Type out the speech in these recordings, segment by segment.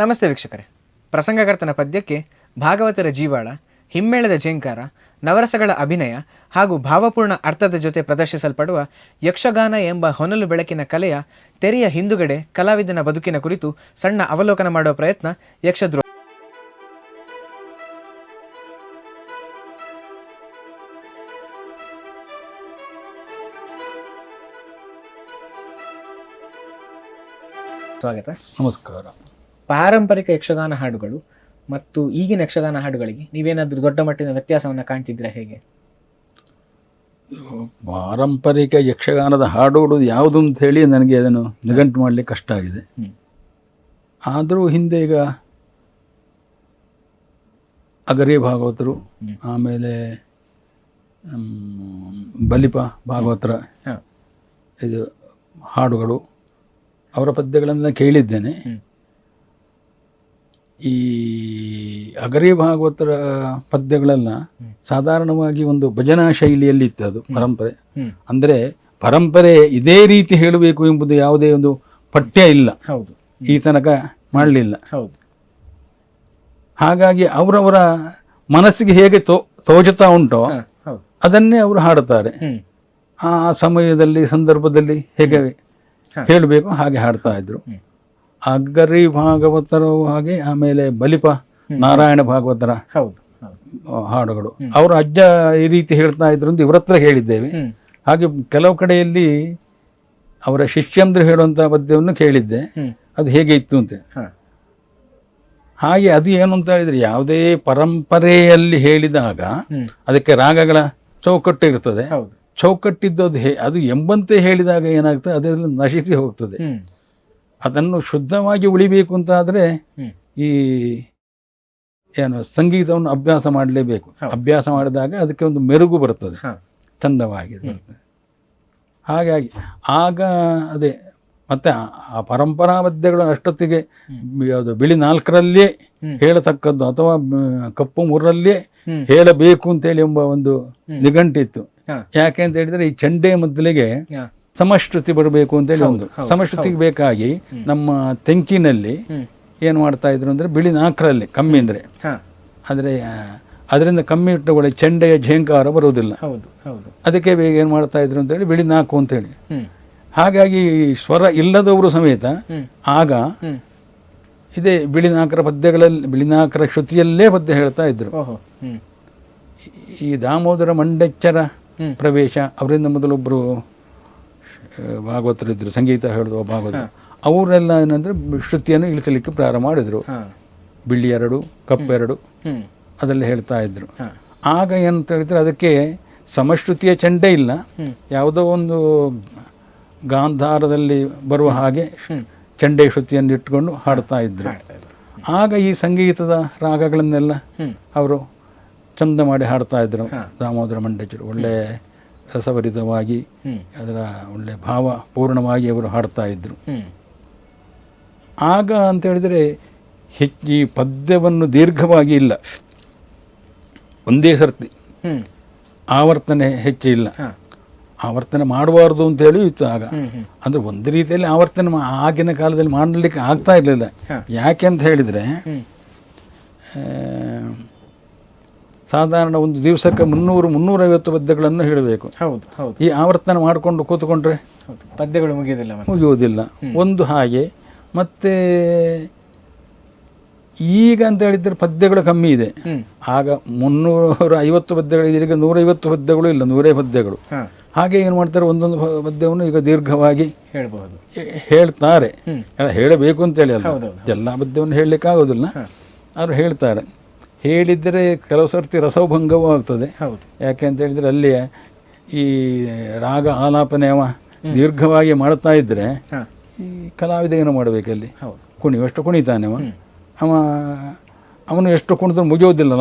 ನಮಸ್ತೆ ವೀಕ್ಷಕರೇ. ಪ್ರಸಂಗಕರ್ತನ ಪದ್ಯಕ್ಕೆ ಭಾಗವತರ ಜೀವಾಳ, ಹಿಮ್ಮೇಳದ ಝೇಂಕಾರ ನವರಸಗಳ ಅಭಿನಯ ಹಾಗೂ ಭಾವಪೂರ್ಣ ಅರ್ಥದ ಜೊತೆ ಪ್ರದರ್ಶಿಸಲ್ಪಡುವ ಯಕ್ಷಗಾನ ಎಂಬ ಹೊನಲು ಬೆಳಕಿನ ಕಲೆಯ ತೆರೆಯ ಹಿಂದುಗಡೆ ಕಲಾವಿದನ ಬದುಕಿನ ಕುರಿತು ಸಣ್ಣ ಅವಲೋಕನ ಮಾಡುವ ಪ್ರಯತ್ನ ಯಕ್ಷದ್ರೋ ಸ್ವಾಗತ. ನಮಸ್ಕಾರ. ಪಾರಂಪರಿಕ ಯಕ್ಷಗಾನ ಹಾಡುಗಳು ಮತ್ತು ಈಗಿನ ಯಕ್ಷಗಾನ ಹಾಡುಗಳಿಗೆ ನೀವೇನಾದರೂ ದೊಡ್ಡ ಮಟ್ಟಿನ ವ್ಯತ್ಯಾಸವನ್ನು ಕಾಣ್ತಿದ್ದೀರಾ ಹೇಗೆ? ಪಾರಂಪರಿಕ ಯಕ್ಷಗಾನದ ಹಾಡುಗಳು ಯಾವುದು ಅಂತ ಹೇಳಿ ನನಗೆ ಅದನ್ನು ನಿಘಂಟು ಮಾಡಲಿಕ್ಕೆ ಕಷ್ಟ ಆಗಿದೆ. ಆದರೂ ಹಿಂದೆ ಈಗ ಅಗರಿ ಭಾಗವತರು ಆಮೇಲೆ ಬಲಿಪ ಭಾಗವತರ ಇದು ಹಾಡುಗಳು ಅವರ ಪದ್ಯಗಳನ್ನು ಕೇಳಿದ್ದೇನೆ. ಈ ಅಗರಿ ಭಾಗವತರ ಪದ್ಯಗಳೆಲ್ಲ ಹ್ಮ್. ಸಾಧಾರಣವಾಗಿ ಒಂದು ಭಜನಾ ಶೈಲಿಯಲ್ಲಿ ಇತ್ತು ಅದು ಪರಂಪರೆ. ಅಂದ್ರೆ ಪರಂಪರೆ ಇದೇ ರೀತಿ ಹೇಳಬೇಕು ಎಂಬುದು ಯಾವುದೇ ಒಂದು ಪಠ್ಯ ಇಲ್ಲ. ಹೌದು. ಈ ತನಕ ಮಾಡಲಿಲ್ಲ. ಹೌದು. ಹಾಗಾಗಿ ಅವರವರ ಮನಸ್ಸಿಗೆ ಹೇಗೆ ತೋ ತೋಚುತ್ತಾ ಉಂಟೋ ಅದನ್ನೇ ಅವರು ಹಾಡುತ್ತಾರೆ. ಆ ಸಮಯದಲ್ಲಿ ಸಂದರ್ಭದಲ್ಲಿ ಹೇಗೆ ಹೇಳಬೇಕು ಹಾಗೆ ಹಾಡ್ತಾ ಇದ್ರು. ಅಗ್ಗರಿ ಭಾಗವತರ ಹಾಗೆ ಆಮೇಲೆ ಬಲಿಪ ನಾರಾಯಣ ಭಾಗವತರ ಹೌದು ಹಾಡುಗಳು. ಅವರು ಅಜ್ಜ ಈ ರೀತಿ ಹೇಳ್ತಾ ಇದ್ರು ಅಂತ ಇವ್ರ ಹತ್ರ ಹೇಳಿದ್ದೇವೆ ಹಾಗೆ ಕೆಲವು ಕಡೆಯಲ್ಲಿ ಅವರ ಶಿಷ್ಯಂದ್ರು ಹೇಳುವಂಥ ಪದ್ಯವನ್ನು ಕೇಳಿದ್ದೆ. ಅದು ಹೇಗೆ ಇತ್ತು ಅಂತ ಹಾಗೆ ಅದು ಏನು ಅಂತ ಹೇಳಿದ್ರೆ ಯಾವುದೇ ಪರಂಪರೆಯಲ್ಲಿ ಹೇಳಿದಾಗ ಅದಕ್ಕೆ ರಾಗಗಳ ಚೌಕಟ್ಟು ಇರ್ತದೆ. ಚೌಕಟ್ಟಿದ್ದು ಅದು ಅದು ಎಂಬಂತೆ ಹೇಳಿದಾಗ ಏನಾಗ್ತದೆ? ಅದೆಲ್ಲ ನಶಿಸಿ ಹೋಗ್ತದೆ. ಅದನ್ನು ಶುದ್ಧವಾಗಿ ಉಳಿಬೇಕು ಅಂತ ಆದರೆ ಈ ಏನು ಸಂಗೀತವನ್ನು ಅಭ್ಯಾಸ ಮಾಡಲೇಬೇಕು. ಅಭ್ಯಾಸ ಮಾಡಿದಾಗ ಅದಕ್ಕೆ ಒಂದು ಮೆರುಗು ಬರ್ತದೆ. ಚಂದವಾಗಿ ಹಾಗಾಗಿ ಆಗ ಅದೇ ಮತ್ತೆ ಆ- ಪರಂಪರಾ ಮದ್ಯಗಳನ್ನು ಅಷ್ಟೊತ್ತಿಗೆ ಯಾವುದು ಬಿಳಿ ನಾಲ್ಕರಲ್ಲೇ ಹೇಳತಕ್ಕದ್ದು ಅಥವಾ ಕಪ್ಪು ಮೂರರಲ್ಲೇ ಹೇಳಬೇಕು ಅಂತೇಳಿ ಎಂಬ ಒಂದು. ನಿಘಂಟಿತ್ತು. ಯಾಕೆ ಅಂತ ಹೇಳಿದ್ರೆ ಈ ಚಂಡೆ ಮೊದಲಿಗೆ ಸಮಶ್ರುತಿ ಬರಬೇಕು ಅಂತೇಳಿ ಒಂದು. ಸಮಶ್ರುತಿಗೆ ಬೇಕಾಗಿ ನಮ್ಮ ತೆಂಕಿನಲ್ಲಿ ಏನು ಮಾಡ್ತಾ ಇದ್ರು ಅಂದರೆ ಬಿಳಿ ನಾಲ್ಕರಲ್ಲಿ ಕಮ್ಮಿ ಅಂದರೆ. ಆದರೆ ಅದರಿಂದ ಕಮ್ಮಿ ಇಟ್ಟುಕೊಳ್ಳಿ ಚೆಂಡೆಯ ಝೇಂಕಾರ ಬರುವುದಿಲ್ಲ. ಅದಕ್ಕೆ ಬೇಗ ಏನು ಮಾಡ್ತಾ ಇದ್ರು ಅಂತೇಳಿ ಬಿಳಿ ನಾಲ್ಕು ಅಂತೇಳಿ. ಹಾಗಾಗಿ ಸ್ವರ ಇಲ್ಲದವರು ಸಮೇತ ಆಗ ಇದೇ ಬಿಳಿ ನಾಲ್ಕರ ಪದ್ಯಗಳಲ್ಲಿ ಬಿಳಿ ನಾಲ್ಕರ ಶ್ರುತಿಯಲ್ಲೇ ಪದ್ಯ ಹೇಳ್ತಾ ಇದ್ರು. ಈ ದಾಮೋದರ ಮಂಡೆಚ್ಚರ ಪ್ರವೇಶ ಅವರಿಂದ ಮೊದಲೊಬ್ಬರು ಭಾಗವತರಿದ್ದರು ಸಂಗೀತ ಹೇಳುವ ಭಾಗವತ. ಅವರೆಲ್ಲ ಏನಂದ್ರೆ ಶ್ರುತಿಯನ್ನು ಇಳಿಸಲಿಕ್ಕೆ ಪ್ರಾರಂಭ ಮಾಡಿದರು. ಬಿಳಿ ಎರಡು ಕಪ್ಪೆರಡು ಎರಡು ಅದರಲ್ಲಿ ಹೇಳ್ತಾ ಇದ್ರು. ಆಗ ಏನಂತ ಹೇಳಿದ್ರೆ ಅದಕ್ಕೆ ಸಮಶ್ರುತಿಯ ಚಂಡೆ ಇಲ್ಲ. ಯಾವುದೋ ಒಂದು ಗಾಂಧಾರದಲ್ಲಿ ಬರುವ ಹಾಗೆ ಚಂಡೆ ಶ್ರುತಿಯನ್ನು ಇಟ್ಕೊಂಡು ಹಾಡ್ತಾ ಇದ್ರು. ಆಗ ಈ ಸಂಗೀತದ ರಾಗಗಳನ್ನೆಲ್ಲ ಅವರು ಚಂದ ಮಾಡಿ ಹಾಡ್ತಾ ಇದ್ರು. ದಾಮೋದರ ಮಂಡಚರು ಒಳ್ಳೆ ರಸಭರಿತವಾಗಿ ಅದರ ಒಳ್ಳೆ ಭಾವ ಪೂರ್ಣವಾಗಿ ಅವರು ಹಾಡ್ತಾ ಇದ್ರು. ಹ್ಮ್. ಆಗ ಅಂತ ಹೇಳಿದರೆ ಹೆಚ್ಚು ಈ ಪದ್ಯವನ್ನು ದೀರ್ಘವಾಗಿ ಇಲ್ಲ. ಒಂದೇ ಸರ್ತಿ. ಆವರ್ತನೆ ಹೆಚ್ಚು ಇಲ್ಲ. ಆವರ್ತನೆ ಮಾಡಬಾರ್ದು ಅಂತೇಳಿ ಇತ್ತು ಆಗ. ಅಂದರೆ ಒಂದು ರೀತಿಯಲ್ಲಿ ಆವರ್ತನೆ ಆಗಿನ ಕಾಲದಲ್ಲಿ ಮಾಡಲಿಕ್ಕೆ ಆಗ್ತಾ ಇರಲಿಲ್ಲ. ಯಾಕೆ ಅಂತ ಹೇಳಿದರೆ ಸಾಧಾರಣ ಒಂದು ದಿವಸಕ್ಕೆ ಮುನ್ನೂರು ಮುನ್ನೂರೈವತ್ತು ಪದ್ಯಗಳನ್ನು ಹೇಳಬೇಕು. ಹೌದು ಹೌದು. ಈ ಆವರ್ತನ ಮಾಡಿಕೊಂಡು ಕೂತ್ಕೊಂಡ್ರೆ? ಪದ್ಯಗಳು ಮುಗಿಯೋದಿಲ್ಲ ಮುಗಿಯುವುದಿಲ್ಲ. ಒಂದು ಹಾಗೆ. ಮತ್ತೆ ಈಗ ಅಂತ ಹೇಳಿದ್ರೆ ಪದ್ಯಗಳು ಕಮ್ಮಿ ಇದೆ. ಆಗ ಮುನ್ನೂರ ಐವತ್ತು ಪದ್ಯಗಳು ಈಗ ನೂರೈವತ್ತು ಪದ್ಯಗಳು ಇಲ್ಲ ನೂರೇ ಪದ್ಯಗಳು. ಹಾಗೆ ಏನು ಮಾಡ್ತಾರೆ? ಒಂದೊಂದು ಪದ್ಯವನ್ನು ಈಗ ದೀರ್ಘವಾಗಿ ಹೇಳಬಹುದು. ಹೇಳ್ತಾರೆ. ಹೇಳಬೇಕು ಅಂತೇಳಿ ಅಲ್ಲ. ಎಲ್ಲ ಪದ್ಯವನ್ನು ಹೇಳಲಿಕ್ಕೆ ಆಗೋದಿಲ್ಲ. ಅವರು ಹೇಳ್ತಾರೆ. ಹೇಳಿದರೆ ಕೆಲವು ಸರ್ತಿ ರಸಭಂಗವೂ ಆಗ್ತದೆ. ಹೌದು. ಯಾಕೆ ಅಂತ ಹೇಳಿದರೆ ಅಲ್ಲಿ ಈ ರಾಗ ಆಲಾಪನೆ ಅವ ದೀರ್ಘವಾಗಿ ಮಾಡ್ತಾ ಇದ್ದರೆ ಈ ಕಲಾವಿದ ಏನು ಮಾಡಬೇಕಲ್ಲಿ. ಹೌದು. ಕುಣಿವಷ್ಟು ಕುಣಿತಾನೆ ಅವ. ಅವ ಅವನು ಎಷ್ಟು ಕುಣಿದ್ರು ಮುಗಿಯೋದಿಲ್ಲ.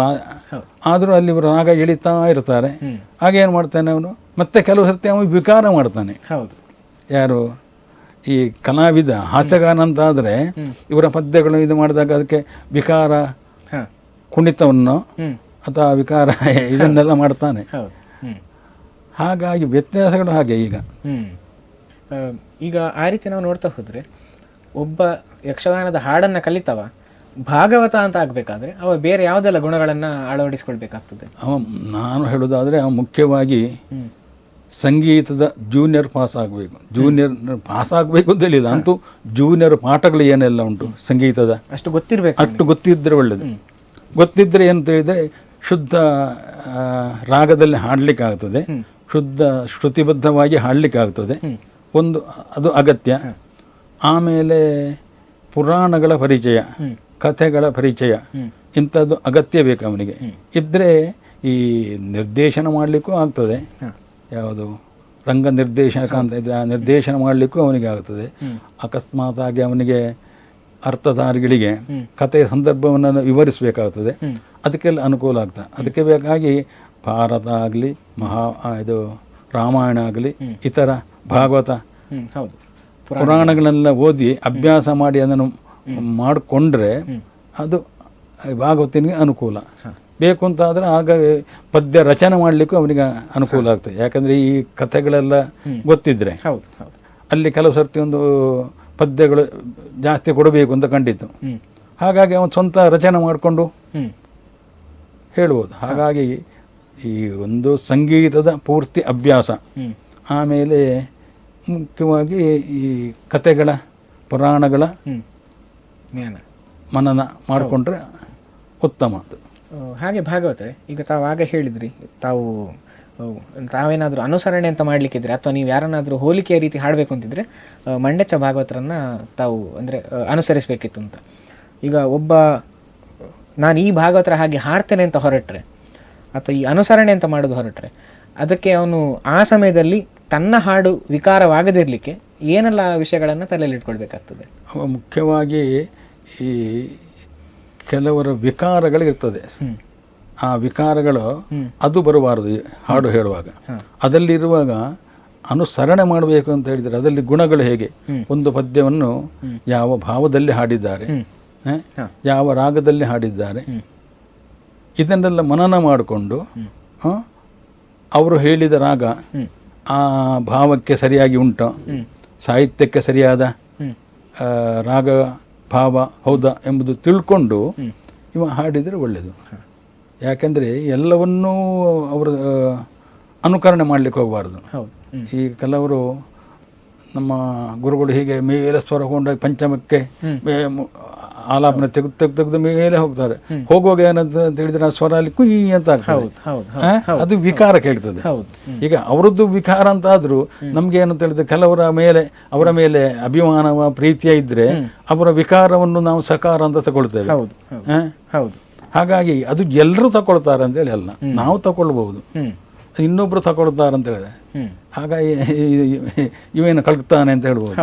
ಆದರೂ ಅಲ್ಲಿ ಇವರು ರಾಗ ಎಳಿತಾ ಇರ್ತಾರೆ. ಹಾಗೇನು ಹಾಗೆ ಏನು ಮಾಡ್ತಾನೆ ಅವನು? ಮತ್ತೆ ಕೆಲವು ಸರ್ತಿ ಅವನು ವಿಕಾರ ಮಾಡ್ತಾನೆ. ಹೌದು. ಯಾರು? ಈ ಕಲಾವಿದ ಹಾಸ್ಯಗಾನ ಅಂತ ಆದರೆ ಇವರ ಪದ್ಯಗಳು ಇದು ಮಾಡಿದಾಗ ಅದಕ್ಕೆ ವಿಕಾರ ಕುಣಿತವನ್ನು ಅಥವಾ ವಿಕಾರ ಇದನ್ನೆಲ್ಲ ಮಾಡ್ತಾನೆ. ಹಾಗಾಗಿ ವ್ಯತ್ಯಾಸಗಳು ಹಾಗೆ ಈಗ. ಈಗ ಆ ರೀತಿ ನಾವು ನೋಡ್ತಾ ಹೋದರೆ ಒಬ್ಬ ಯಕ್ಷಗಾನದ ಹಾಡನ್ನ ಕಲಿತವ ಭಾಗವತ ಅಂತ ಆಗಬೇಕಾದ್ರೆ ಅವ ಬೇರೆ ಯಾವುದೆಲ್ಲ ಗುಣಗಳನ್ನ ಅಳವಡಿಸ್ಕೊಳ್ಬೇಕಾಗ್ತದೆ? ಅವ ನಾನು ಹೇಳೋದಾದರೆ ಅವ ಮುಖ್ಯವಾಗಿ ಸಂಗೀತದ ಜೂನಿಯರ್ ಪಾಸ್ ಆಗಬೇಕು. ಜೂನಿಯರ್ ಪಾಸ್ ಆಗಬೇಕು ಅಂತ ಹೇಳಿಲ್ಲ ಅಂತೂ ಜೂನಿಯರ್ ಪಾಠಗಳು ಏನೆಲ್ಲ ಉಂಟು ಸಂಗೀತದ? ಅಷ್ಟು ಗೊತ್ತಿರಬೇಕು ಅಷ್ಟು ಗೊತ್ತಿದ್ದರೆ ಒಳ್ಳೆಯದು ಗೊತ್ತಿದ್ದರೆ ಏನು ಹೇಳಿದರೆ ಶುದ್ಧ ರಾಗದಲ್ಲಿ ಹಾಡಲಿಕ್ಕಾಗ್ತದೆ. ಶುದ್ಧ ಶ್ರುತಿಬದ್ಧವಾಗಿ ಹಾಡಲಿಕ್ಕಾಗ್ತದೆ. ಒಂದು ಅದು ಅಗತ್ಯ. ಆಮೇಲೆ ಪುರಾಣಗಳ ಪರಿಚಯ ಕಥೆಗಳ ಪರಿಚಯ ಇಂಥದ್ದು ಅಗತ್ಯ ಬೇಕು ಅವನಿಗೆ. ಇದ್ದರೆ ಈ ನಿರ್ದೇಶನ ಮಾಡಲಿಕ್ಕೂ ಆಗ್ತದೆ. ಯಾವುದು? ರಂಗ ನಿರ್ದೇಶಕ ಅಂತ ಇದ್ರೆ ಆ ನಿರ್ದೇಶನ ಮಾಡಲಿಕ್ಕೂ ಅವನಿಗೆ ಆಗ್ತದೆ. ಅಕಸ್ಮಾತಾಗಿ ಅವನಿಗೆ ಅರ್ಥಧಾರಿಗಳಿಗೆ ಕಥೆಯ ಸಂದರ್ಭವನ್ನು ವಿವರಿಸಬೇಕಾಗ್ತದೆ. ಅದಕ್ಕೆಲ್ಲ ಅನುಕೂಲ ಆಗ್ತದೆ ಅದಕ್ಕೆ ಬೇಕಾಗಿ ಭಾರತ ಆಗಲಿ ಮಹಾ ಇದು ರಾಮಾಯಣ ಆಗಲಿ ಇತರ ಭಾಗವತ ಹೌದು. ಪುರಾಣಗಳನ್ನೆಲ್ಲ ಓದಿ ಅಭ್ಯಾಸ ಮಾಡಿ ಅದನ್ನು ಮಾಡಿಕೊಂಡ್ರೆ ಅದು ಭಾಗವತಿನಿಗೆ ಅನುಕೂಲ. ಬೇಕು ಅಂತಾದರೆ ಆಗ ಪದ್ಯ ರಚನೆ ಮಾಡಲಿಕ್ಕೂ ಅವನಿಗೆ ಅನುಕೂಲ ಆಗ್ತದೆ. ಯಾಕಂದರೆ ಈ ಕಥೆಗಳೆಲ್ಲ ಗೊತ್ತಿದ್ದರೆ ಅಲ್ಲಿ ಕೆಲವು ಸರ್ತಿ ಒಂದು ಪದ್ಯಗಳು ಜಾಸ್ತಿ ಕೊಡಬೇಕು ಅಂತ ಕಂಡಿತ್ತು ಹಾಗಾಗಿ ಅವನು ಸ್ವಂತ ರಚನೆ ಮಾಡಿಕೊಂಡು ಹೇಳ್ಬೋದು. ಹಾಗಾಗಿ ಈ ಒಂದು ಸಂಗೀತದ ಪೂರ್ತಿ ಅಭ್ಯಾಸ. ಆಮೇಲೆ ಮುಖ್ಯವಾಗಿ ಈ ಕಥೆಗಳ ಪುರಾಣಗಳ ಮನನ ಮಾಡಿಕೊಂಡ್ರೆ ಉತ್ತಮ. ಅದು ಹಾಗೆ ಭಾಗವತರೆ ಈಗ ತಾವು ಆಗ ಹೇಳಿದ್ರಿ ತಾವು ತಾವೇನಾದ್ರೂ ಅನುಸರಣೆ ಅಂತ ಮಾಡಲಿಕ್ಕಿದ್ರೆ ಅಥವಾ ನೀವು ಯಾರನ್ನಾದರೂ ಹೋಲಿಕೆಯ ರೀತಿ ಹಾಡಬೇಕು ಅಂತಿದ್ರೆ ಮಂಡೆಚ್ಚ ಭಾಗವತರನ್ನ ತಾವು ಅಂದರೆ ಅನುಸರಿಸಬೇಕಿತ್ತು ಅಂತ. ಈಗ ಒಬ್ಬ ನಾನು ಈ ಭಾಗವತರ ಹಾಗೆ ಹಾಡ್ತೇನೆ ಅಂತ ಹೊರಟ್ರೆ ಅಥವಾ ಈ ಅನುಸರಣೆ ಅಂತ ಮಾಡೋದು ಹೊರಟ್ರೆ ಅದಕ್ಕೆ ಅವನು ಆ ಸಮಯದಲ್ಲಿ ತನ್ನ ಹಾಡು ವಿಕಾರವಾಗದಿರಲಿಕ್ಕೆ ಏನೆಲ್ಲ ವಿಷಯಗಳನ್ನು ತಲೆಯಲ್ಲಿ ಇಟ್ಕೊಳ್ಬೇಕಾಗ್ತದೆ? ಅವ ಮುಖ್ಯವಾಗಿ ಈ ಕೆಲವರ ವಿಕಾರಗಳಿರ್ತದೆ. ಆ ವಿಕಾರಗಳು ಅದು ಬರಬಾರದು ಹಾಡು ಹೇಳುವಾಗ. ಅದಲ್ಲಿರುವಾಗ ಅನುಸರಣೆ ಮಾಡಬೇಕು ಅಂತ ಹೇಳಿದರೆ ಅದರಲ್ಲಿ ಗುಣಗಳು ಹೇಗೆ? ಒಂದು ಪದ್ಯವನ್ನು ಯಾವ ಭಾವದಲ್ಲಿ ಹಾಡಿದ್ದಾರೆ ಯಾವ ರಾಗದಲ್ಲಿ ಹಾಡಿದ್ದಾರೆ ಇದನ್ನೆಲ್ಲ ಮನನ ಮಾಡಿಕೊಂಡು ಅವರು ಹೇಳಿದ ರಾಗ ಆ ಭಾವಕ್ಕೆ ಸರಿಯಾಗಿ ಉಂಟು? ಸಾಹಿತ್ಯಕ್ಕೆ ಸರಿಯಾದ ರಾಗ ಭಾವ ಹೌದಾ ಎಂಬುದು ತಿಳ್ಕೊಂಡು ಇವ ಹಾಡಿದರೆ ಒಳ್ಳೆಯದು. ಯಾಕೆಂದರೆ ಎಲ್ಲವನ್ನೂ ಅವರು ಅನುಕರಣೆ ಮಾಡಲಿಕ್ಕೆ ಹೋಗಬಾರ್ದು. ಈ ಕೆಲವರು ನಮ್ಮ ಗುರುಗಳು ಹೀಗೆ ಮೇಲೆ ಸ್ವರ ಕೊಂಡೋಗಿ ಪಂಚಮಕ್ಕೆ ಆಲಾಪನ ತೆಗೆದು ತೆಗೆದು ತೆಗೆದು ಮೇಲೆ ಹೋಗ್ತಾರೆ. ಹೋಗುವಾಗ ಏನಂತ ತಿಳಿದ್ರೆ ಹೇಳಿದ್ರೆ ಆ ಸ್ವರ ಅಲ್ಲಿ ಕುಯ್ ಅಂತ ಆಗ್ತದೆ. ಹೌದು ಹೌದು ಅದು ವಿಕಾರ ಕೇಳ್ತದೆ. ಹೌದು ಈಗ ಅವರದ್ದು ವಿಕಾರ ಅಂತ ಆದ್ರೂ ನಮ್ಗೆ ಏನಂತ ಹೇಳಿದ್ರೆ ಕೆಲವರ ಮೇಲೆ ಅವರ ಮೇಲೆ ಅಭಿಮಾನವ ಪ್ರೀತಿಯ ಇದ್ರೆ ಅವರ ವಿಕಾರವನ್ನು ನಾವು ಸಕಾರ ಅಂತ ತಗೊಳ್ತೇವೆ. ಹೌದು. ಹಾಗಾಗಿ ಅದು ಎಲ್ಲರೂ ತಗೊಳ್ತಾರೆ ಅಂತೇಳಿ ಅಲ್ಲ. ನಾವು ತಗೊಳ್ಬಹುದು. ಇನ್ನೊಬ್ರು ತಗೊಳ್ತಾರೆ ಅಂತ ಹೇಳಿದ್ರೆ. ಹಾಗಾಗಿ ಇವೇನು ಕಲ್ತಾನೆ ಅಂತ ಹೇಳ್ಬೋದು.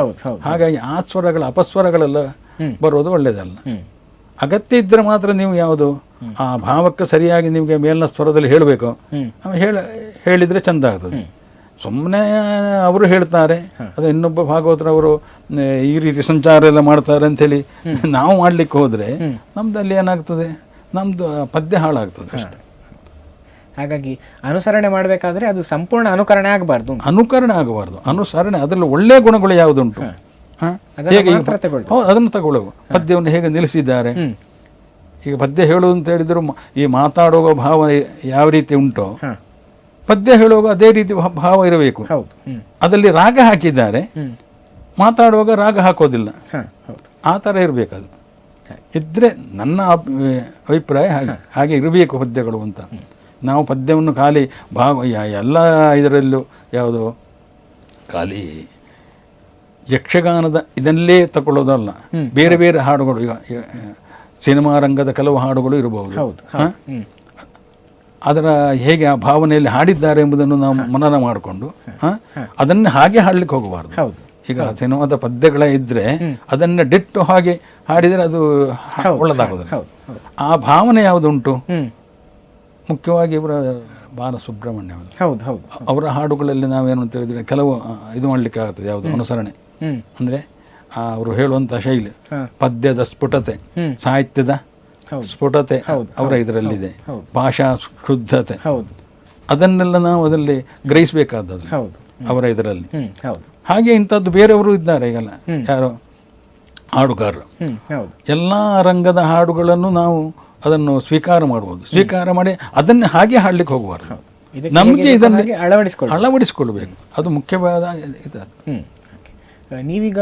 ಹಾಗಾಗಿ ಆ ಸ್ವರಗಳ ಅಪಸ್ವರಗಳೆಲ್ಲ ಬರೋದು ಒಳ್ಳೇದಲ್ಲ. ಅಗತ್ಯ ಇದ್ರೆ ಮಾತ್ರ ನೀವು ಯಾವುದು ಆ ಭಾವಕ್ಕೆ ಸರಿಯಾಗಿ ನಿಮಗೆ ಮೇಲಿನ ಸ್ವರದಲ್ಲಿ ಹೇಳಬೇಕು. ಹೇಳ ಹೇಳಿದರೆ ಚೆಂದ ಆಗ್ತದೆ. ಸುಮ್ಮನೆ ಅವರು ಹೇಳ್ತಾರೆ ಅದು ಇನ್ನೊಬ್ಬ ಭಾಗವತರವರು ಈ ರೀತಿ ಸಂಚಾರ ಎಲ್ಲ ಮಾಡ್ತಾರೆ ಅಂಥೇಳಿ ನಾವು ಮಾಡಲಿಕ್ಕೆ ಹೋದರೆ ನಮ್ದಲ್ಲಿ ಏನಾಗ್ತದೆ? ನಮ್ಮದು ಪದ್ಯ ಹಾಳಾಗ್ತದೆ ಅಷ್ಟೇ. ಹಾಗಾಗಿ ಅನುಸರಣೆ ಮಾಡಬೇಕಾದ್ರೆ ಅದು ಸಂಪೂರ್ಣ ಅನುಕರಣೆ ಆಗಬಾರ್ದು ಅನುಕರಣೆ ಆಗಬಾರ್ದು. ಅನುಸರಣೆ ಅದರಲ್ಲಿ ಒಳ್ಳೆಯ ಗುಣಗಳು ಯಾವುದುಂಟು? ಅದನ್ನ ಹೇಗೆ ತಗೊಳ್ಳುವ. ಪದ್ಯವನ್ನು ಹೇಗೆ ನಿಲ್ಲಿಸಿದ್ದಾರೆ? ಈಗ ಪದ್ಯ ಹೇಳುವುದು ಅಂತ ಹೇಳಿದ್ರು ಈ ಮಾತಾಡುವ ಭಾವ ಯಾವ ರೀತಿ ಉಂಟೋ? ಪದ್ಯ ಹೇಳುವಾಗ ಅದೇ ರೀತಿ ಭಾವ ಇರಬೇಕು. ಹೌದು. ಅದರಲ್ಲಿ ರಾಗ ಹಾಕಿದ್ದಾರೆ. ಮಾತಾಡುವಾಗ ರಾಗ ಹಾಕೋದಿಲ್ಲ. ಆ ಥರ ಇರಬೇಕದು ಇದ್ರೆ ನನ್ನ ಅಭಿ- ಅಭಿಪ್ರಾಯ ಹಾಗೆ ಹಾಗೆ ಇರಬೇಕು ಪದ್ಯಗಳು ಅಂತ. ನಾವು ಪದ್ಯವನ್ನು ಖಾಲಿ ಭಾವ ಯ- ಎಲ್ಲ ಇದರಲ್ಲೂ ಯಾವುದು? ಖಾಲಿ ಯಕ್ಷಗಾನದ ಇದನ್ನೇ ತಗೊಳ್ಳೋದಲ್ಲ ಬೇರೆ ಬೇರೆ ಹಾಡುಗಳು ಈಗ ಸಿನಿಮಾ ರಂಗದ ಕೆಲವು ಹಾಡುಗಳು ಇರಬಹುದು. ಹೌದು ಹೌದು. ಅದರ ಹೇಗೆ ಆ ಭಾವನೆಯಲ್ಲಿ ಹಾಡಿದ್ದಾರೆ ಎಂಬುದನ್ನು ನಾವು ಮನನ ಮಾಡಿಕೊಂಡು ಅದನ್ನು ಹಾಗೆ ಹಾಡಲಿಕ್ಕೆ ಹೋಗಬಾರ್ದು. ಹೌದು. ಈಗ ಸಿನಿಮಾದ ಪದ್ಯಗಳೇ ಇದ್ರೆ ಅದನ್ನ ಡಿಟ್ಟು ಹಾಗೆ ಹಾಡಿದರೆ ಅದು ಒಳ್ಳೆದಾಗೋದಿಲ್ಲ. ಆ ಭಾವನೆ ಯಾವುದುಂಟು? ಮುಖ್ಯವಾಗಿ ಇವರ ಬಾಲಸುಬ್ರಹ್ಮಣ್ಯ ಅವರು. ಹೌದು ಹೌದು. ಅವರ ಹಾಡುಗಳಲ್ಲಿ ನಾವೇನು ಅಂತ ಹೇಳಿದ್ರೆ ಕೆಲವು ಇದು ಮಾಡ್ಲಿಕ್ಕೆ ಆಗ್ತದೆ ಯಾವುದು? ಅನುಸರಣೆ. ಅಂದ್ರೆ ಅವರು ಹೇಳುವಂತ ಶೈಲಿ. ಪದ್ಯದ ಸ್ಫುಟತೆ ಸಾಹಿತ್ಯದ. ಸ್ಫುಟತೆ ಹೌದು, ಅವರ ಇದರಲ್ಲಿದೆ. ಭಾಷಾ ಶುದ್ಧತೆ. ಹೌದು. ಅದನ್ನೆಲ್ಲ ನಾವು ಅದರಲ್ಲಿ ಗ್ರಹಿಸಬೇಕಾದದ್ದು. ಅವರ ಇದರಲ್ಲಿ. ಹೌದು. ಹಾಗೆ ಇಂಥದ್ದು ಬೇರೆಯವರು ಇದ್ದಾರೆ ಈಗಲ್ಲ. ಯಾರು? ಹಾಡುಗಾರರು. ಹೌದು. ಎಲ್ಲ ರಂಗದ ಹಾಡುಗಳನ್ನು ನಾವು ಅದನ್ನು ಸ್ವೀಕಾರ ಮಾಡ್ಬೋದು. ಸ್ವೀಕಾರ ಮಾಡಿ ಅದನ್ನೇ ಹಾಗೆ ಹಾಡ್ಲಿಕ್ಕೆ ಹೋಗಬಾರ್ದು. ನಮಗೆ ಇದನ್ನು ಅಳವಡಿಸಿಕೊಳ್ಬೇಕು. ಅದು ಮುಖ್ಯವಾದ ಇದು. ನೀವೀಗ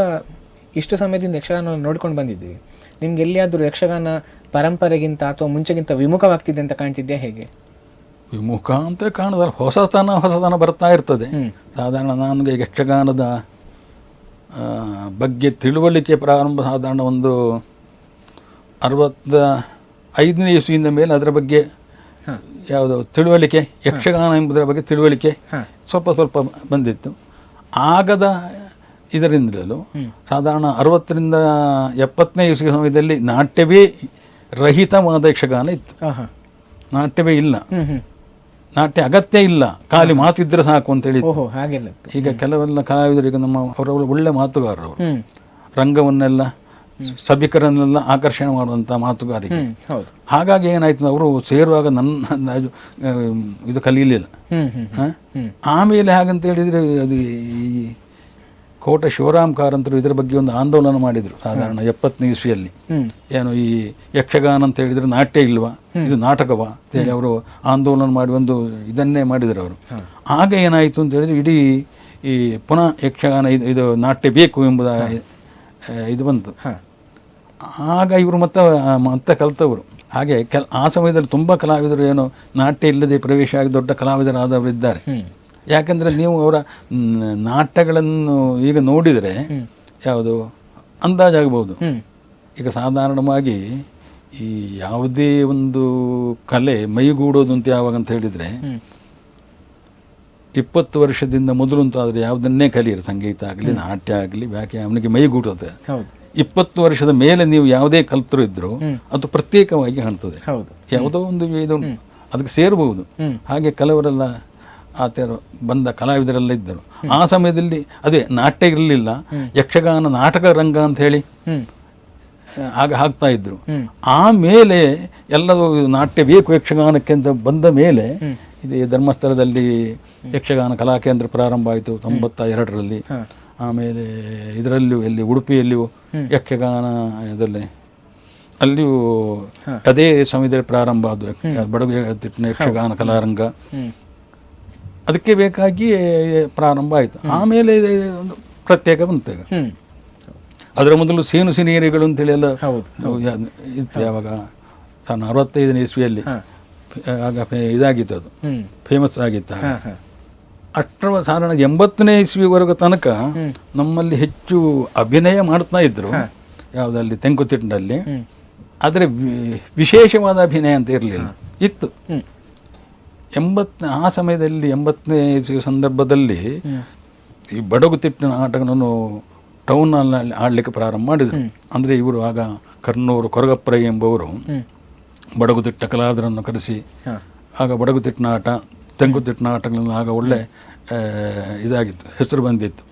ಇಷ್ಟು ಸಮಯದಿಂದ ಯಕ್ಷಗಾನ ನೋಡ್ಕೊಂಡು ಬಂದಿದ್ದೀವಿ ನಿಮ್ಗೆ ಎಲ್ಲಿಯಾದರೂ ಯಕ್ಷಗಾನ ಪರಂಪರೆಗಿಂತ ಅಥವಾ ಮುಂಚೆಗಿಂತ ವಿಮುಖವಾಗ್ತಿದೆ ಅಂತ ಕಾಣ್ತಿದ್ಯಾ ಹೇಗೆ? ವಿಮುಖ ಅಂತ ಕಾಣದಲ್ಲ. ಹೊಸತನ ಹೊಸತನ ಬರ್ತಾ ಇರ್ತದೆ. ಸಾಧಾರಣ ನನಗೆ ಯಕ್ಷಗಾನದ ಬಗ್ಗೆ ತಿಳುವಳಿಕೆ ಪ್ರಾರಂಭ ಸಾಧಾರಣ ಒಂದು ಅರವತ್ತ ಐದನೇ ಇಸುವಿನ ಮೇಲೆ ಅದರ ಬಗ್ಗೆ ಯಾವುದು ತಿಳುವಳಿಕೆ ಯಕ್ಷಗಾನ ಎಂಬುದರ ಬಗ್ಗೆ ತಿಳುವಳಿಕೆ ಸ್ವಲ್ಪ ಸ್ವಲ್ಪ ಬಂದಿತ್ತು. ಆಗದ ಇದರಿಂದಲೂ. ಸಾಧಾರಣ ಅರವತ್ತರಿಂದ ಎಪ್ಪತ್ತನೇ ಇಸುವಿನ ಸಮಯದಲ್ಲಿ ನಾಟ್ಯವೇ ರಹಿತವಾದ ಯಕ್ಷಗಾನ ಇತ್ತು. ನಾಟ್ಯವೇ ಇಲ್ಲ. ನಾಟ್ಯ ಅಗತ್ಯ ಇಲ್ಲ. ಖಾಲಿ ಮಾತಿದ್ರೆ ಸಾಕು ಓಹೋ ಹಾಗೆಲ್ಲ ಇತ್ತು. ಈಗ ಕೆಲವೆಲ್ಲ ಕಲಾವಿದರು ಈಗ ನಮ್ಮ ಅವರವರು ಒಳ್ಳೆ ಮಾತುಗಾರರು ಅವರು. ರಂಗವನ್ನೆಲ್ಲ ಸಭಿಕರನ್ನೆಲ್ಲ ಆಕರ್ಷಣೆ ಮಾಡುವಂತ ಮಾತುಗಾರಿಕೆ. ಹಾಗಾಗಿ ಏನಾಯ್ತು ಅವರು ಸೇರುವಾಗ ನನ್ನ ಇದು ಕಲೀಲಿಲ್ಲ. ಆಮೇಲೆ ಹಾಗಂತ ಹೇಳಿದ್ರೆ ಅದು ಈ ಕೋಟ ಶಿವರಾಮ್ ಕಾರಂತರು ಇದರ ಬಗ್ಗೆ ಒಂದು ಆಂದೋಲನ ಮಾಡಿದರು. ಸಾಧಾರಣ ಎಪ್ಪತ್ತನೇ ಇಸ್ವಿಯಲ್ಲಿ. ಏನು ಈ ಯಕ್ಷಗಾನ ಅಂತ ಹೇಳಿದರೆ ನಾಟ್ಯ ಇಲ್ವಾ? ಇದು ನಾಟಕವಾ ಅಂತೇಳಿ ಅವರು ಆಂದೋಲನ ಮಾಡಿ ಒಂದು ಇದನ್ನೇ ಮಾಡಿದರು ಅವರು. ಆಗ ಏನಾಯಿತು ಅಂತ ಹೇಳಿದ್ರೆ ಇಡೀ ಈ ಪುನಃ ಯಕ್ಷಗಾನ ಇದು ಇದು ನಾಟ್ಯ ಬೇಕು ಎಂಬುದ ಇದು ಬಂತು. ಆಗ ಇವರು ಮತ್ತೆ ಮತ್ತೆ ಕಲಿತವರು. ಹಾಗೆ ಕೆಲ ಆ ಸಮಯದಲ್ಲಿ ತುಂಬ ಕಲಾವಿದರು ಏನು ನಾಟ್ಯ ಇಲ್ಲದೆ ಪ್ರವೇಶ ಆಗಿ ದೊಡ್ಡ ಕಲಾವಿದರಾದವರು ಇದ್ದಾರೆ ಯಾಕಂದರೆ ನೀವು ಅವರ ನಾಟಕಗಳನ್ನು ನಾಟಗಳನ್ನು ಈಗ ನೋಡಿದರೆ ಯಾವುದು ಅಂದಾಜಾಗಬಹುದು. ಆಗಬಹುದು ಈಗ ಸಾಧಾರಣವಾಗಿ ಈ ಯಾವುದೇ ಒಂದು ಕಲೆ ಮೈಗೂಡೋದು ಅಂತ ಯಾವಾಗ ಅಂತ ಹೇಳಿದರೆ ಇಪ್ಪತ್ತು ವರ್ಷದಿಂದ ಮೊದಲು ಅಂತ ಆದ್ರೆ ಯಾವುದನ್ನೇ ಕಲಿಯಿರಿ ಸಂಗೀತ ಆಗಲಿ ನಾಟ್ಯ ಆಗಲಿ ಯಾಕೆ ಅವನಿಗೆ ಮೈಗೂಡುತ್ತೆ ಇಪ್ಪತ್ತು ವರ್ಷದ ಮೇಲೆ ನೀವು ಯಾವುದೇ ಕಲ್ತರು ಇದ್ರು ಅದು ಪ್ರತ್ಯೇಕವಾಗಿ ಕಾಣ್ತದೆ. ಯಾವುದೋ ಒಂದು ಇದು ಅದಕ್ಕೆ ಸೇರಬಹುದು. ಹಾಗೆ ಕೆಲವರೆಲ್ಲ ಆತರ ಬಂದ ಕಲಾವಿದರೆಲ್ಲ ಇದ್ದರು. ಆ ಸಮಯದಲ್ಲಿ ಅದೇ ನಾಟ್ಯ ಇರಲಿಲ್ಲ. ಯಕ್ಷಗಾನ ನಾಟಕ ರಂಗ ಅಂತ ಹೇಳಿ ಆಗ ಹಾಕ್ತಾ ಇದ್ರು. ಆಮೇಲೆ ಎಲ್ಲವೂ ನಾಟ್ಯ ಬೇಕು ಯಕ್ಷಗಾನಕ್ಕೆ ಅಂತ ಬಂದ ಮೇಲೆ ಇದು ಧರ್ಮಸ್ಥಳದಲ್ಲಿ ಯಕ್ಷಗಾನ ಕಲಾಕೇಂದ್ರ ಪ್ರಾರಂಭ ಆಯಿತು ತೊಂಬತ್ತ ಎರಡರಲ್ಲಿ ಆಮೇಲೆ ಇದರಲ್ಲೂ ಎಲ್ಲಿ ಉಡುಪಿಯಲ್ಲಿಯೂ ಯಕ್ಷಗಾನ ಇದರಲ್ಲಿ ಅಲ್ಲಿಯೂ ಅದೇ ಸಮಯದಲ್ಲಿ ಪ್ರಾರಂಭ ಅದು ಬಡಗು ಯಕ್ಷಗಾನ ಕಲಾರಂಗ. ಅದಕ್ಕೆ ಬೇಕಾಗಿ ಪ್ರಾರಂಭ ಆಯಿತು. ಆಮೇಲೆ ಒಂದು ಪ್ರತ್ಯೇಕ ಬಂತು ಈಗ. ಅದರ ಮೊದಲು ಸೇನು ಸಿನಿಯರಿಗಳು ಅಂತೇಳಿ ಎಲ್ಲ ಇತ್ತು ಯಾವಾಗ? ಸಾವಿರದ ಅರವತ್ತೈದನೇ ಇಸ್ವಿಯಲ್ಲಿ. ಆಗ ಇದಾಗಿತ್ತು ಅದು. ಫೇಮಸ್ ಆಗಿತ್ತು. ಅಷ್ಟರ ಸಾಧಾರಣ ಎಂಬತ್ತನೇ ಇಸ್ವಿವರೆಗೂ ತನಕ ನಮ್ಮಲ್ಲಿ ಹೆಚ್ಚು ಅಭಿನಯ ಮಾಡ್ತಾ ಇದ್ರು. ಯಾವುದಲ್ಲಿ? ತೆಂಕುತಿಟ್ಟಿನಲ್ಲಿ ಆದರೆ ವಿಶೇಷವಾದ ಅಭಿನಯ ಅಂತ ಇರಲಿಲ್ಲ. ಇತ್ತು. ಎಂಬತ್ತನೇ ಆ ಸಮಯದಲ್ಲಿ ಎಂಬತ್ತನೇ ಸಂದರ್ಭದಲ್ಲಿ ಈ ಬಡಗು ತಿಟ್ಟಿನ ಆಟಗಳನ್ನು ಟೌನಲ್ಲಿ ಆಡಲಿಕ್ಕೆ ಪ್ರಾರಂಭ ಮಾಡಿದರು. ಅಂದರೆ ಇವರು ಆಗ ಕರ್ನೂರು ಕೊರಗಪ್ಪರೈ ಎಂಬುವರು ಹ್ಮ್. ಬಡಗು ತಿಟ್ಟ ಕಲಾವಿದರನ್ನು ಕರೆಸಿ ಆಗ ಬಡಗು ತಿಟ್ಟಿನ ಆಟ ತೆಂಗು ತಿಟ್ಟಿನ ಆಟಗಳನ್ನು ಆಗ ಒಳ್ಳೆ ಇದಾಗಿತ್ತು ಹೆಸರು ಬಂದಿತ್ತು.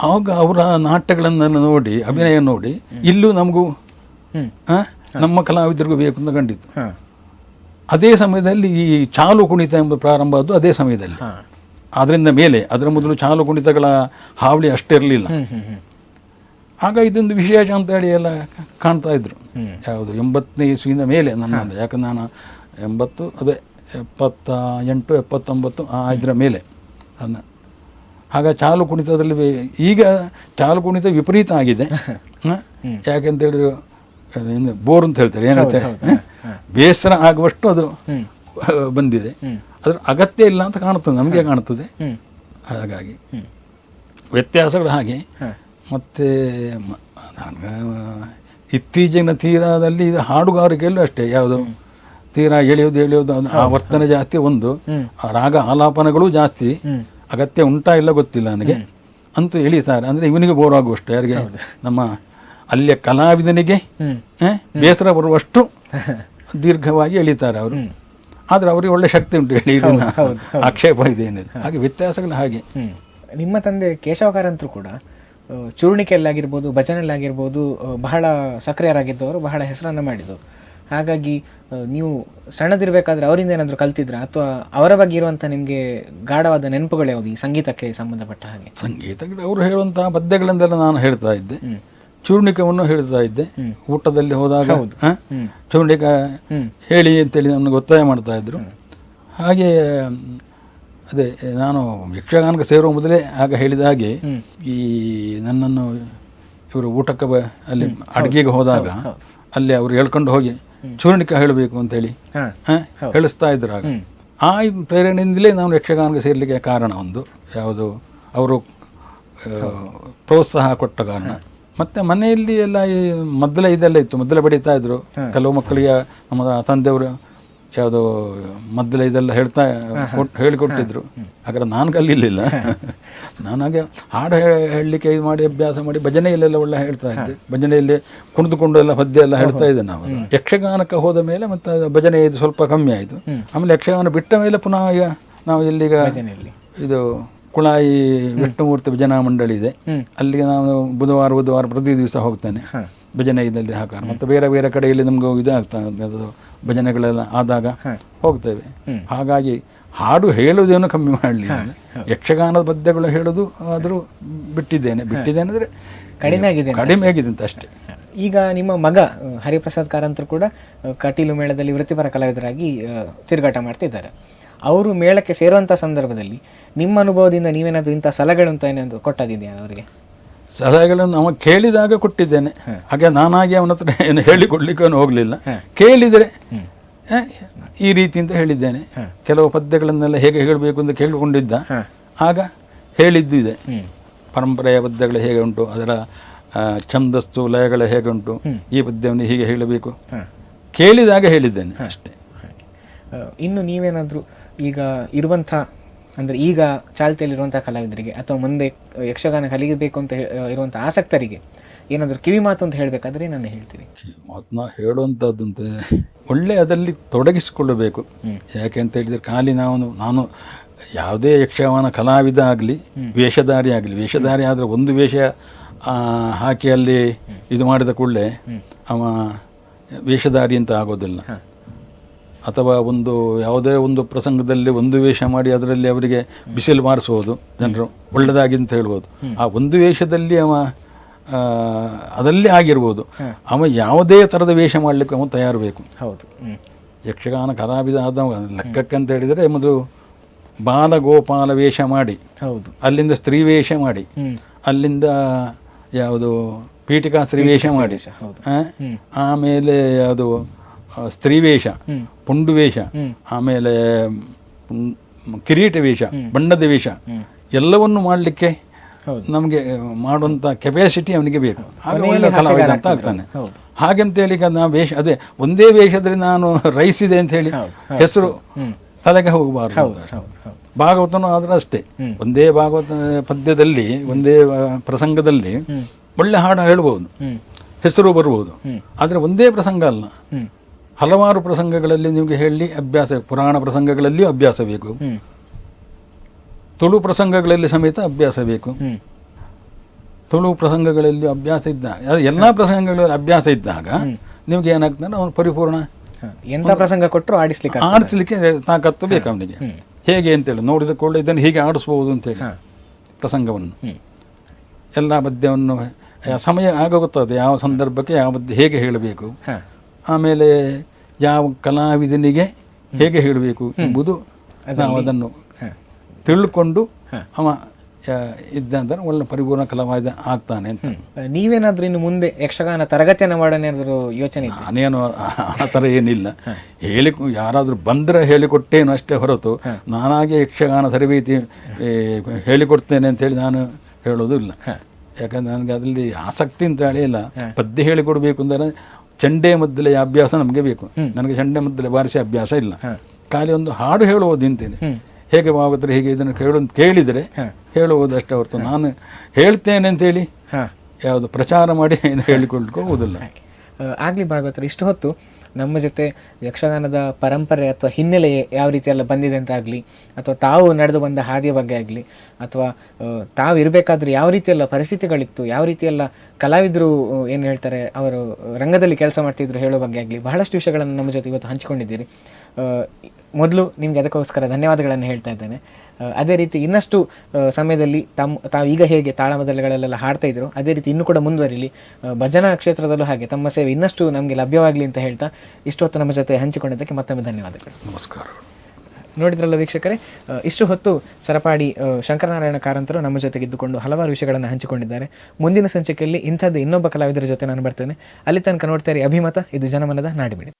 ಆವಾಗ ಅವರ ನಾಟ್ಯಗಳನ್ನೆಲ್ಲ ನೋಡಿ ಅಭಿನಯ ನೋಡಿ ಇಲ್ಲೂ ನಮಗೂ ನಮ್ಮ ಕಲಾವಿದರಿಗೂ ಬೇಕು ಅಂತ ಕಂಡಿತ್ತು. ಅದೇ ಸಮಯದಲ್ಲಿ ಈ ಚಾಲು ಕುಣಿತ ಎಂಬ ಪ್ರಾರಂಭ ಆದ್ದು ಅದೇ ಸಮಯದಲ್ಲಿ. ಅದರಿಂದ ಮೇಲೆ ಅದರ ಮೊದಲು ಚಾಲು ಕುಣಿತಗಳ ಹಾವಳಿ ಅಷ್ಟೇ ಇರಲಿಲ್ಲ. ಹ್ಮ್ ಹ್ಮ್ ಆಗ ಇದೊಂದು ವಿಶೇಷ ಅಂತ ಹೇಳಿ ಎಲ್ಲ ಕಾಣ್ತಾ ಇದ್ರು. ಯಾವುದು ಎಂಬತ್ತನೇ ಇಸ್ವಿಯಿಂದ ಮೇಲೆ ನನ್ನ ಯಾಕಂದ್ರೆ ನಾನು ಎಂಬತ್ತು ಅದೇ ಎಪ್ಪತ್ತ ಎಂಟು ಎಪ್ಪತ್ತೊಂಬತ್ತು ಆ ಇದರ ಮೇಲೆ. ಅದನ್ನ. ಆಗ ಚಾಲು ಕುಣಿತದಲ್ಲಿ ಈಗ ಚಾಲು ಕುಣಿತ ವಿಪರೀತ ಆಗಿದೆ. ಹಾಂ? ಯಾಕೆಂತ ಹೇಳಿದ್ರು ಬೋರ್ ಅಂತ ಹೇಳ್ತಾರೆ ಏನಂತೆ ಬೇಸರ ಆಗುವಷ್ಟು ಅದು ಬಂದಿದೆ. ಅದರ ಅಗತ್ಯ ಇಲ್ಲ ಅಂತ ಕಾಣುತ್ತದೆ ನಮಗೆ ಕಾಣುತ್ತದೆ. ಹಾಗಾಗಿ ವ್ಯತ್ಯಾಸಗಳು ಹಾಗೆ. ಮತ್ತೆ ಇತ್ತೀಚಿನ ತೀರದಲ್ಲಿ ಇದು ಹಾಡುಗಾರಿಕೆಯಲ್ಲೂ ಅಷ್ಟೇ ಯಾವುದು ತೀರಾ ಎಳೆಯೋದು ಎಳೆಯೋದು ಆ ವರ್ತನೆ ಜಾಸ್ತಿ ಒಂದು. ಆ ರಾಗ ಆಲಾಪನಗಳು ಜಾಸ್ತಿ. ಅಗತ್ಯ ಉಂಟಾ ಇಲ್ಲ ಗೊತ್ತಿಲ್ಲ ನನಗೆ. ಅಂತೂ ಎಳಿತಾರೆ. ಅಂದರೆ ಇವನಿಗೆ ಬೋರ್ ಆಗುವಷ್ಟು ಯಾರಿಗೆ ನಮ್ಮ ಅಲ್ಲಿಯ ಕಲಾವಿದನಿಗೆ ಬೇಸರ ಬರುವಷ್ಟು ದೀರ್ಘವಾಗಿ ಎಳಿತಾರೆ ಅವರು. ಆದರೆ ಅವರಿಗೆ ಒಳ್ಳೆ ಶಕ್ತಿ ಉಂಟು ಹೇಳಿ ಇದನ್ನ. ಹೌದು, ಹೌದು. ಆಕ್ಷೇಪ ಇದೆ ಏನಿದೆ ಹಾಗೆ ವ್ಯತ್ಯಾಸಗಳು ಹಾಗೆ. ನಿಮ್ಮ ತಂದೆ ಕೇಶವ ಕಾರಂತರು ಕೂಡ ಚೂರ್ಣಿಕೆಯಲ್ಲಾಗಿರ್ಬೋದು ಭಜನೆಯಲ್ಲಾಗಿರ್ಬೋದು ಬಹಳ ಸಕ್ರಿಯರಾಗಿದ್ದವರು ಬಹಳ ಹೆಸರನ್ನು ಮಾಡಿದರು ಹಾಗಾಗಿ ನೀವು ಸಣ್ಣದಿರಬೇಕಾದ್ರೆ ಅವರಿಂದ ಏನಾದರೂ ಕಲ್ತಿದ್ರ? ಅಥವಾ ಅವರ ಬಗ್ಗೆ ಇರುವಂಥ ನಿಮಗೆ ಗಾಢವಾದ ನೆನಪುಗಳು ಯಾವುದು ಈ ಸಂಗೀತಕ್ಕೆ ಸಂಬಂಧಪಟ್ಟ ಹಾಗೆ? ಸಂಗೀತಗಳು ಅವರು ಹೇಳುವಂತಹ ಪದ್ಯಗಳಿಂದೆಲ್ಲ ನಾನು ಹೇಳ್ತಾ ಇದ್ದೆ. ಚೂರ್ಣಿಕವನ್ನು ಹೇಳ್ತಾ ಇದ್ದೆ. ಊಟದಲ್ಲಿ ಹೋದಾಗ. ಚೂರ್ಣಿಕ ಹೇಳಿ ಅಂತೇಳಿ ನಮಗೆ ಒತ್ತಾಯ ಮಾಡ್ತಾ ಇದ್ರು. ಹಾಗೆ ಅದೇ ನಾನು ಯಕ್ಷಗಾನಕ್ಕೆ ಸೇರುವ ಮೊದಲೇ ಆಗ ಹೇಳಿದ ಹಾಗೆ ಈ ನನ್ನನ್ನು ಇವರು ಊಟಕ್ಕೆ ಬ ಅಲ್ಲಿ ಅಡುಗೆಗೆ ಹೋದಾಗ ಅಲ್ಲಿ ಅವರು ಹೇಳ್ಕೊಂಡು ಹೋಗಿ ಚೂರ್ಣಿಕ ಹೇಳಬೇಕು ಅಂತೇಳಿ ಹಾ. ಹೇಳಿಸ್ತಾ ಇದ್ರು ಆಗ. ಆ ಪ್ರೇರಣೆಯಿಂದಲೇ ನಾನು ಯಕ್ಷಗಾನಕ್ಕೆ ಸೇರಲಿಕ್ಕೆ ಕಾರಣ ಒಂದು ಯಾವುದು ಅವರು ಪ್ರೋತ್ಸಾಹ ಕೊಟ್ಟ ಕಾರಣ. ಮತ್ತೆ ಮನೆಯಲ್ಲಿ ಎಲ್ಲ ಈ ಮೊದಲೇ ಇದೆಲ್ಲ ಇತ್ತು ಮೊದಲ ಬಡಿತಾ ಇದ್ರು. ಕೆಲವು ಮಕ್ಕಳಿಗೆ ನಮ್ಮ ತಂದೆಯವರು ಯಾವುದು ಮೊದಲೇ ಇದೆಲ್ಲ ಹೇಳ್ತಾ ಕೊಟ್ಟು ಹೇಳಿಕೊಟ್ಟಿದ್ರು. ಹಾಗಾದ್ರೆ ನಾನು ಕಲೀಲಿಲ್ಲ. ನಾನು ಹಾಗೆ ಹಾಡು ಹೇಳಲಿಕ್ಕೆ ಇದು ಮಾಡಿ ಅಭ್ಯಾಸ ಮಾಡಿ ಭಜನೆಯಲ್ಲೆಲ್ಲ ಒಳ್ಳೆ ಹೇಳ್ತಾ ಇದ್ದೆ. ಭಜನೆಯಲ್ಲಿ ಕುಣಿದುಕೊಂಡು ಎಲ್ಲ ಪದ್ಯ ಎಲ್ಲ ಹೇಳ್ತಾ ಇದ್ದೆ ನಾವು ಯಕ್ಷಗಾನಕ್ಕೆ ಹೋದ ಮೇಲೆ ಮತ್ತೆ ಭಜನೆ ಇದು ಸ್ವಲ್ಪ ಕಮ್ಮಿ ಆಯಿತು. ಆಮೇಲೆ ಯಕ್ಷಗಾನ ಬಿಟ್ಟ ಮೇಲೆ ಪುನಃ ಈಗ ನಾವು ಇಲ್ಲಿಗ ಇದು ಕುಳಾಯಿ ವಿಷ್ಣುಮೂರ್ತಿ ಭಜನಾ ಮಂಡಳಿ ಇದೆ. ಅಲ್ಲಿಗೆ ನಾನು ಬುಧವಾರ ಬುಧವಾರ ಪ್ರತಿ ದಿವಸ ಹೋಗ್ತೇನೆ. ಭಜನೆ ಇದಲ್ಲಿ ಹಾಕಾರ. ಮತ್ತು ಬೇರೆ ಬೇರೆ ಕಡೆಯಲ್ಲಿ ನಮಗೂ ಇದು ಆಗ್ತಾ ಅದು ಭಜನೆಗಳೆಲ್ಲ ಆದಾಗ ಹೋಗ್ತೇವೆ. ಹಾಗಾಗಿ ಹಾಡು ಹೇಳುವುದೇನು ಕಮ್ಮಿ ಮಾಡಲಿ ಯಕ್ಷಗಾನದ ಪದ್ಯಗಳು ಹೇಳೋದು ಆದರೂ ಬಿಟ್ಟಿದ್ದೇನೆ. ಬಿಟ್ಟಿದ್ದೇನೆ ಅಂದರೆ ಕಡಿಮೆ ಆಗಿದೆ ಕಡಿಮೆ ಆಗಿದೆ ಅಂತ ಅಷ್ಟೇ. ಈಗ ನಿಮ್ಮ ಮಗ ಹರಿಪ್ರಸಾದ್ ಕಾರಂತರು ಕೂಡ ಕಟೀಲು ಮೇಳದಲ್ಲಿ ವೃತ್ತಿಪರ ಕಲಾವಿದರಾಗಿ ತಿರುಗಾಟ ಮಾಡ್ತಿದ್ದಾರೆ. ಅವರು ಮೇಳಕ್ಕೆ ಸೇರುವಂಥ ಸಂದರ್ಭದಲ್ಲಿ ನಿಮ್ಮ ಅನುಭವದಿಂದ ನೀವೇನಾದರೂ ಇಂಥ ಸಲಹೆಗಳು ಅಂತ ಏನಾದ್ರು ಕೊಟ್ಟದಿದೆಯಾ ಅವರಿಗೆ? ಸಲಹೆಗಳನ್ನು ಅವ ಕೇಳಿದಾಗ ಕೊಟ್ಟಿದ್ದೇನೆ. ಹಾಗೆ ನಾನಾಗಿ ಅವನ ಹತ್ರ ಏನು ಹೇಳಿಕೊಡ್ಲಿಕ್ಕೆ ಹೋಗಲಿಲ್ಲ. ಕೇಳಿದರೆ ಈ ರೀತಿ ಅಂತ ಹೇಳಿದ್ದೇನೆ. ಕೆಲವು ಪದ್ಯಗಳನ್ನೆಲ್ಲ ಹೇಗೆ ಹೇಳಬೇಕು ಅಂತ ಕೇಳಿಕೊಂಡಿದ್ದ. ಆಗ ಹೇಳಿದ್ದು ಇದೆ. ಪರಂಪರೆಯ ಪದ್ಯಗಳು ಹೇಗೆ ಉಂಟು ಅದರ ಛಂದಸ್ತು ಛಂದಸ್ಸು ಲಯಗಳು ಹೇಗೆ ಉಂಟು ಈ ಪದ್ಯವನ್ನು ಹೀಗೆ ಹೇಳಬೇಕು. ಕೇಳಿದಾಗ ಹೇಳಿದ್ದೇನೆ ಅಷ್ಟೇ. ಇನ್ನು ನೀವೇನಾದರೂ ಈಗ ಇರುವಂಥ ಅಂದರೆ ಈಗ ಚಾಲ್ತಿಯಲ್ಲಿರುವಂಥ ಕಲಾವಿದರಿಗೆ ಅಥವಾ ಮುಂದೆ ಯಕ್ಷಗಾನ ಕಲಿಯಬೇಕು ಅಂತ ಇರುವಂಥ ಆಸಕ್ತರಿಗೆ ಏನಾದರೂ ಕಿವಿ ಮಾತು ಅಂತ ಹೇಳಬೇಕಾದ್ರೆ ನಾನು ಹೇಳ್ತೀನಿ. ಮಾತನ್ನ ಹೇಳುವಂಥದ್ದಂತೆ ಒಳ್ಳೆ ಅದರಲ್ಲಿ ತೊಡಗಿಸಿಕೊಳ್ಳಬೇಕು. ಯಾಕೆ ಅಂತ ಹೇಳಿದರೆ ಖಾಲಿ ನಾವು ನಾನು ಯಾವುದೇ ಯಕ್ಷಗಾನ ಕಲಾವಿದ ಆಗಲಿ ವೇಷಧಾರಿ ಆಗಲಿ ವೇಷಧಾರಿ ಆದರೆ ಒಂದು ವೇಷ ಹಾಕಿ ಅಲ್ಲಿ ಇದು ಮಾಡಿದ ಕೂಡಲೇ ಅವ ವೇಷಧಾರಿ ಅಂತ ಆಗೋದಿಲ್ಲ. ಅಥವಾ ಒಂದು ಯಾವುದೇ ಒಂದು ಪ್ರಸಂಗದಲ್ಲಿ ಒಂದು ವೇಷ ಮಾಡಿ ಅದರಲ್ಲಿ ಅವರಿಗೆ ಬಿಸಿಲು ಮಾರಿಸ್ಬೋದು ಜನರು ಒಳ್ಳೆದಾಗಿ ಅಂತ ಹೇಳ್ಬೋದು. ಆ ಒಂದು ವೇಷದಲ್ಲಿ ಅವ ಅದಲ್ಲೇ ಅದರಲ್ಲಿ ಆಗಿರ್ಬೋದು ಅವ ಯಾವುದೇ ಥರದ ವೇಷ ಮಾಡಲಿಕ್ಕೆ ಅವನು ತಯಾರು ಬೇಕು. ಹೌದು. ಯಕ್ಷಗಾನ ಕಲಾವಿದ ಆದ ಲೆಕ್ಕಕ್ಕೆ ಅಂತ ಹೇಳಿದರೆ ಮೊದಲು ಬಾಲಗೋಪಾಲ ವೇಷ ಮಾಡಿ. ಹೌದು. ಅಲ್ಲಿಂದ ಸ್ತ್ರೀ ವೇಷ ಮಾಡಿ. ಅಲ್ಲಿಂದ ಯಾವುದು ಪೀಠಿಕಾ ಸ್ತ್ರೀ ವೇಷ ಮಾಡಿ? ಆಮೇಲೆ ಅದು ಸ್ತ್ರೀ ವೇಷ ಪುಂಡು ವೇಷ ಆಮೇಲೆ ಕಿರೀಟ ವೇಷ ಬಣ್ಣದ ವೇಷ ಎಲ್ಲವನ್ನು ಮಾಡಲಿಕ್ಕೆ ನಮಗೆ ಮಾಡುವಂಥ ಕೆಪಾಸಿಟಿ ಅವನಿಗೆ ಬೇಕು. ಹಾಗೆ ಒಳ್ಳೆ ಕಲಾವಿದ ಅಂತ ಆಗ್ತಾನೆ. ಹಾಗೆಂತ ಹಾಗಂತೇಳಿ ನಾವು ವೇಷ ಅದೇ ಒಂದೇ ವೇಷದಲ್ಲಿ ನಾನು ರೈಸಿದೆ ಅಂತ ಹೇಳಿ ಹೆಸರು ತಲೆಗೆ ಹೋಗಬಾರ್ದು ಭಾಗವತನು ಭಾಗವತನೂ ಅಷ್ಟೇ. ಒಂದೇ ಭಾಗವತ ಪದ್ಯದಲ್ಲಿ ಒಂದೇ ಪ್ರಸಂಗದಲ್ಲಿ ಒಳ್ಳೆ ಹಾಡು ಹೇಳ್ಬೋದು. ಹೆಸರು ಬರ್ಬೋದು. ಆದರೆ ಒಂದೇ ಪ್ರಸಂಗ ಅಲ್ಲ. ಹಲವಾರು ಪ್ರಸಂಗಗಳಲ್ಲಿ ನಿಮಗೆ ಹೇಳಿ ಅಭ್ಯಾಸ ಪುರಾಣ ಪ್ರಸಂಗಗಳಲ್ಲಿಯೂ ಅಭ್ಯಾಸ ಬೇಕು. ತುಳು ಪ್ರಸಂಗಗಳಲ್ಲಿ ಸಮೇತ ಅಭ್ಯಾಸ ಬೇಕು. ತುಳು ಪ್ರಸಂಗಗಳಲ್ಲಿ ಅಭ್ಯಾಸ ಇದ್ದಾಗ ಎಲ್ಲ ಪ್ರಸಂಗಗಳಲ್ಲಿ ಅಭ್ಯಾಸ ಇದ್ದಾಗ ನಿಮ್ಗೆ ಏನಾಗ್ತದೆ? ಅವನು ಪರಿಪೂರ್ಣ ಎಂತ ಎಂಥ ಪ್ರಸಂಗ ಕೊಟ್ಟರು ಆಡಿಸ್ಲಿಕ್ಕೆ. ಆಡಿಸ್ಲಿಕ್ಕೆ ತಾಕತ್ತು ಬೇಕು ಅವನಿಗೆ. ಹೇಗೆ ಅಂತೇಳಿ ನೋಡಿದ ಕೂಡ ಇದನ್ನು ಹೀಗೆ ಆಡಿಸ್ಬೋದು ಅಂತೇಳಿ. ಪ್ರಸಂಗವನ್ನು. ಎಲ್ಲ ಪದ್ಯವನ್ನು ಸಮಯ ಆಗ ಗೊತ್ತಾಗುತ್ತೆ ಯಾವ ಸಂದರ್ಭಕ್ಕೆ ಯಾವ ಹೇಗೆ ಹೇಳಬೇಕು. ಆಮೇಲೆ ಯಾವ ಕಲಾವಿದನಿಗೆ ಹೇಗೆ ಹೇಳಬೇಕು ಎಂಬುದು ನಾವು ಅದನ್ನು. ತಿಳ್ಕೊಂಡು ಅವ ಇದ್ದಂದ್ರೆ ಒಳ್ಳೆ ಪರಿಪೂರ್ಣ ಕಲಾವಿದ ಆಗ್ತಾನೆ ಅಂತ. ನೀವೇನಾದ್ರೂ ಇನ್ನು ಮುಂದೆ ಯಕ್ಷಗಾನ ತರಗತಿಯನ್ನು ಮಾಡೋಣೇನಾದ್ರೂ ಯೋಚನೆ ನಾನೇನು ಆ- ಥರ ಏನಿಲ್ಲ. ಹೇಳಿ ಯಾರಾದರೂ ಬಂದರೆ ಹೇಳಿಕೊಟ್ಟೇನು ಅಷ್ಟೇ ಹೊರತು ನಾನಾಗೆ ಯಕ್ಷಗಾನ ತರಬೇತಿ ಹೇಳಿಕೊಡ್ತೇನೆ ಹೇಳಿಕೊಡ್ತೇನೆ ಅಂತೇಳಿ ನಾನು ಹೇಳೋದು ಇಲ್ಲ. ಯಾಕಂದ್ರೆ ನನಗೆ ಅದರಲ್ಲಿ ಆಸಕ್ತಿ ಅಂತ ಹೇಳಿ ಇಲ್ಲ ಪದ್ಯ ಹೇಳಿಕೊಡ್ಬೇಕು ಅಂದರೆ ಚಂಡೆ ಮದ್ದಲೆ ಅಭ್ಯಾಸ ನಮಗೆ ಬೇಕು. ನನಗೆ ಚಂಡೆ ಮದ್ದಲೆ ಬಾರಿಸಿ ಅಭ್ಯಾಸ ಇಲ್ಲ. ಖಾಲಿ ಒಂದು ಹಾಡು ಹೇಳುವುದು ಅಂತೇನೆ ಹೇಗೆ ಭಾವತ್ರೆ ಹೇಗೆ ಇದನ್ನು ಕೇಳು ಕೇಳಿದರೆ ಹೇಳುವುದು ಅಷ್ಟೇ ಹೊರತು ನಾನು ಹೇಳ್ತೇನೆ ಅಂತೇಳಿ ಯಾವುದು ಪ್ರಚಾರ ಮಾಡಿ ಏನು ಹೇಳಿಕೊಳ್ಳಿಕ್ಕೆ ಹೋಗುದಿಲ್ಲ ಆಗ್ಲಿ ಭಾಗವತರು ಇಷ್ಟು ಹೊತ್ತು ನಮ್ಮ ಜೊತೆ ಯಕ್ಷಗಾನದ ಪರಂಪರೆ ಅಥವಾ ಹಿನ್ನೆಲೆ ಯಾವ ರೀತಿ ಎಲ್ಲ ಬಂದಿದೆ ಅಂತ ಆಗಲಿ, ಅಥವಾ ತಾವು ನಡೆದು ಬಂದ ಹಾದಿಯ ಬಗ್ಗೆ ಆಗಲಿ, ಅಥವಾ ತಾವು ಇರಬೇಕಾದ್ರೆ ಯಾವ ರೀತಿ ಎಲ್ಲ ಪರಿಸ್ಥಿತಿಗಳಿತ್ತು, ಯಾವ ರೀತಿ ಎಲ್ಲ ಕಲಾವಿದರು ಏನು ಹೇಳ್ತಾರೆ, ಅವರು ರಂಗದಲ್ಲಿ ಕೆಲಸ ಮಾಡ್ತಿದ್ರು ಹೇಳೋ ಬಗ್ಗೆ ಆಗಲಿ, ಬಹಳಷ್ಟು ವಿಷಯಗಳನ್ನು ನಮ್ಮ ಜೊತೆ ಇವತ್ತು ಹಂಚಿಕೊಂಡಿದ್ದೀರಿ. ಮೊದಲು ನಿಮಗೆ ಅದಕ್ಕೋಸ್ಕರ ಧನ್ಯವಾದಗಳನ್ನು ಹೇಳ್ತಾ ಇದ್ದೇನೆ. ಅದೇ ರೀತಿ ಇನ್ನಷ್ಟು ಸಮಯದಲ್ಲಿ ತಮ್ಮ ತಾವು ಈಗ ಹೇಗೆ ತಾಳಮದಲೆಗಳಲ್ಲೆಲ್ಲ ಹಾಡ್ತಾ ಇದ್ರು ಅದೇ ರೀತಿ ಇನ್ನೂ ಕೂಡ ಮುಂದುವರಿಲಿ. ಭಜನಾ ಕ್ಷೇತ್ರದಲ್ಲೂ ಹಾಗೆ ತಮ್ಮ ಸೇವೆ ಇನ್ನಷ್ಟು ನಮಗೆ ಲಭ್ಯವಾಗಲಿ ಅಂತ ಹೇಳ್ತಾ ಇಷ್ಟೊತ್ತು ನಮ್ಮ ಜೊತೆ ಹಂಚಿಕೊಂಡಿದ್ದಕ್ಕೆ ಮತ್ತೊಮ್ಮೆ ಧನ್ಯವಾದಗಳು. ನಮಸ್ಕಾರ. ನೋಡಿದ್ರಲ್ಲ ವೀಕ್ಷಕರೇ ಇಷ್ಟು ಹೊತ್ತು ಸರಪಾಡಿ ಶಂಕರನಾರಾಯಣ ಕಾರಂತರು ನಮ್ಮ ಜೊತೆಗೆ ಇದ್ದುಕೊಂಡು ಹಲವಾರು ವಿಷಯಗಳನ್ನು ಹಂಚಿಕೊಂಡಿದ್ದಾರೆ. ಮುಂದಿನ ಸಂಚಿಕೆಯಲ್ಲಿ ಇಂಥದ್ದು ಇನ್ನೊಬ್ಬ ಕಲಾವಿದರ ಜೊತೆ ನಾನು ಬರ್ತೇನೆ. ಅಲ್ಲಿ ತನಕ ನೋಡ್ತಾರೆ ಅಭಿಮತ ಇದು ಜನಮನದ ನಾಡಿಬಿಡಿ